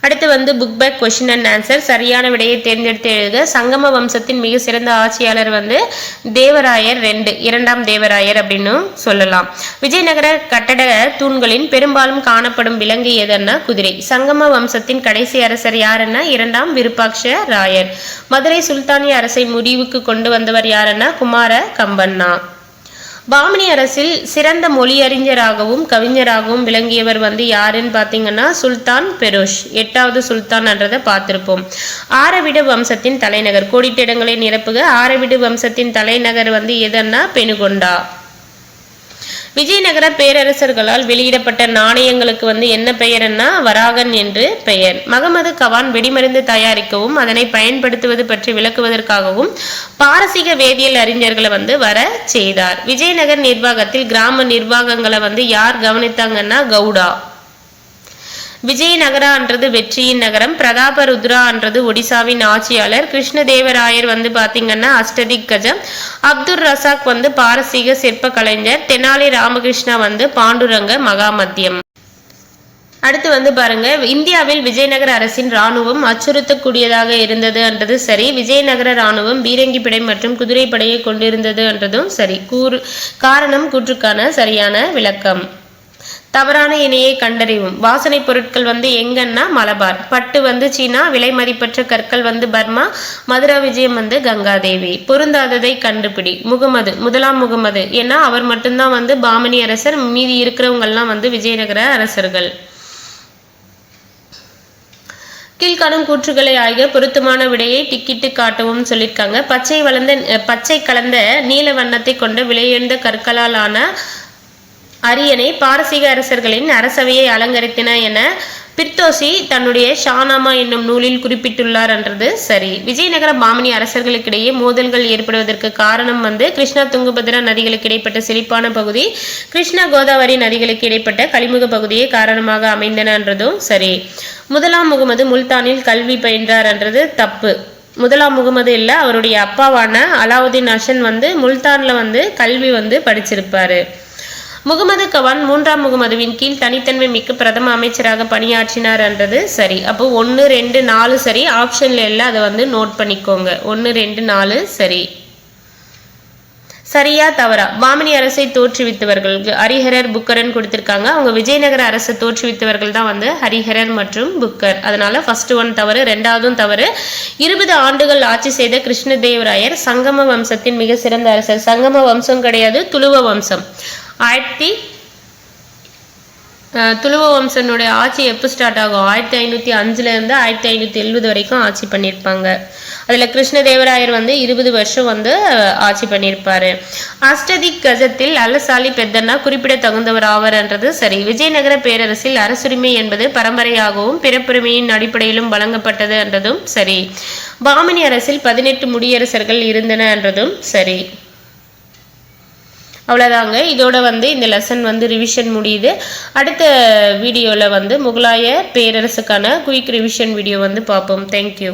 அடுத்து வந்து book back question and answer சரியான விடையை தேர்ந்தெடுத்து எழுதுக. சங்கம வம்சத்தின் மிக சிறந்த ஆட்சியாளர் வந்து தேவராயர் ரெண்டு இரண்டாம் தேவராயர் அப்படின்னு சொல்லலாம். விஜயநகர கட்டட தூண்களின் பெரும்பாலும் காணப்படும் விலங்கு எதன்னா குதிரை. சங்கம வம்சத்தின் கடைசி அரசர் யாருன்னா? இரண்டாம் விருப்பாட்ச ராயர். மதுரை சுல்தானிய அரசை முடிவுக்கு கொண்டு வந்தவர் யாருன்னா? குமார கம்பன்னா. பாமினி அரசில் சிறந்த மொழியறிஞராகவும் கவிஞராகவும் விளங்கியவர் வந்து யாருன்னு பார்த்தீங்கன்னா சுல்தான் பெரோஷ். எட்டாவது சுல்தான்ன்றதை பார்த்துருப்போம். ஆரவிடு வம்சத்தின் தலைநகர். கோடிட்ட இடங்களை நிரப்புக. ஆரவிடு வம்சத்தின் தலைநகர் வந்து எதன்னா? பெனுகொண்டா விஜயநகர பேரரசர்களால் வெளியிடப்பட்ட நாணயங்களுக்கு வந்து என்ன பெயர்னா வராகன் என்று பெயர். மகமது கவான் வெடிமருந்து தயாரிக்கவும் அதனை பயன்படுத்துவது பற்றி விளக்குவதற்காகவும் பாரசீக வேதியியல் அறிஞர்களை வந்து வர செய்தார். விஜயநகர் நிர்வாகத்தில் கிராம நிர்வாகங்களை வந்து யார் கவனித்தாங்கன்னா கவுடா. விஜயநகரான்றது வெற்றியின் நகரம். பிரதாபருத்ரான்றது ஒடிசாவின் ஆட்சியாளர். கிருஷ்ணதேவராயர் வந்து பார்த்தீங்கன்னா அஷ்டதிக் கஜம். அப்துல் ரசாக் வந்து பாரசீக சிற்ப கலைஞர். தெனாலி ராமகிருஷ்ணா வந்து பாண்டுரங்க மகாமத்தியம். அடுத்து வந்து பாருங்க. இந்தியாவில் விஜயநகர அரசின் ராணுவம் அச்சுறுத்தக்கூடியதாக இருந்தது என்றது சரி. விஜயநகர ராணுவம் பீரங்கி மற்றும் குதிரைப்படையை கொண்டிருந்தது என்றதும் சரி. கூறு காரணம் கூற்றுக்கான சரியான விளக்கம். தவறான இணையை கண்டறிவும். வாசனை பொருட்கள் வந்து எங்கன்னா மலபார். பட்டு வந்து சீனா விலை மதிப்பற்ற கற்கள் வந்து பர்மா மதுரா விஜயம் வந்து கங்காதேவி. பொருந்தாததை கண்டுபிடி. முகமது முதலாம் முகமது. ஏன்னா அவர் மட்டும்தான் வந்து பாமணி அரசர் மீதி இருக்கிறவங்கெல்லாம் வந்து விஜயநகர அரசர்கள். கீழ்காணும் கூற்றுகளை ஆகிய பொருத்தமான விடையை டிக்கிட்டு காட்டவும் சொல்லியிருக்காங்க. பச்சை வளர்ந்த பச்சை கலந்த நீல வண்ணத்தை கொண்ட விலையுயர்ந்த கற்களால் ஆன அரியணை பாரசீக அரசர்களின் அரசவையை அலங்கரித்தன என பிர்தோசி தன்னுடைய ஷானாமா என்னும் நூலில் குறிப்பிட்டுள்ளார் என்றது சரி. விஜயநகர பாமணி அரசர்களுக்கிடையே மோதல்கள் ஏற்படுவதற்கு காரணம் வந்து கிருஷ்ணா துங்கபத்ரா நதிகளுக்கு இடைப்பட்ட செழிப்பான பகுதி கிருஷ்ணா கோதாவரி நதிகளுக்கு இடைப்பட்ட கலிமுக பகுதியே காரணமாக அமைந்தன என்றதும் சரி. முதலாம் முகமது முல்தானில் கல்வி பயின்றார் என்றது தப்பு. முதலாம் முகமது இல்லை அவருடைய அப்பாவான அலாவுதீன் அஷன் வந்து முல்தானில் வந்து கல்வி வந்து படிச்சிருப்பாரு. முகமது கவான் மூன்றாம் முகமதுவின் கீழ் தனித்தன்மை மிக்க பிரதம அமைச்சராக பணியாற்றினார் என்றது சரி. அப்போ ஒன்று ரெண்டு நாலு சரி. ஆப்ஷன்ல எல்லாம் அதை வந்து நோட் பண்ணிக்கோங்க. ஒன்று ரெண்டு நாலு சரி. சரியா தவறா? வாமினி அரசை தோற்றுவித்தவர்களுக்கு ஹரிஹரர் புக்கரன் கொடுத்துருக்காங்க. அவங்க விஜயநகர அரசை தோற்றுவித்தவர்கள் தான் வந்து ஹரிஹரர் மற்றும் புக்கர். அதனால ஃபர்ஸ்ட் ஒன் தவறு ரெண்டாவதும் தவறு. இருபது ஆண்டுகள் ஆட்சி செய்த கிருஷ்ணதேவராயர் சங்கம வம்சத்தின் மிக சிறந்த அரசர். சங்கம வம்சம் கிடையாது துளுவ வம்சம். ஆயிரத்தி துளுவ வம்சனுடைய ஆட்சி எப்போ ஸ்டார்ட் ஆகும்? ஆயிரத்தி ஐநூற்றி அஞ்சுலேருந்து ஆயிரத்தி ஐநூற்றி எழுபது வரைக்கும் ஆட்சி பண்ணியிருப்பாங்க. அதில் கிருஷ்ணதேவராயர் வந்து இருபது வருஷம் வந்து ஆட்சி பண்ணியிருப்பார். அஷ்டதிக் கஜத்தில் அல்லசாலி பெத்தன்னா குறிப்பிட தகுந்தவர் ஆவார்ன்றது சரி. விஜயநகர பேரரசில் அரசுரிமை என்பது பரம்பரையாகவும் பிறப்புரிமையின் அடிப்படையிலும் வழங்கப்பட்டது என்றதும் சரி. பாமினி அரசில் பதினெட்டு முடியரசர்கள் இருந்தன என்றதும் சரி. அவ்வளோதாங்க இதோட வந்து இந்த லெசன் வந்து ரிவிஷன் முடியுது. அடுத்த வீடியோவில் வந்து முகலாய பேரரசுக்கான குயிக் ரிவிஷன் வீடியோ வந்து பார்ப்போம். தேங்க்யூ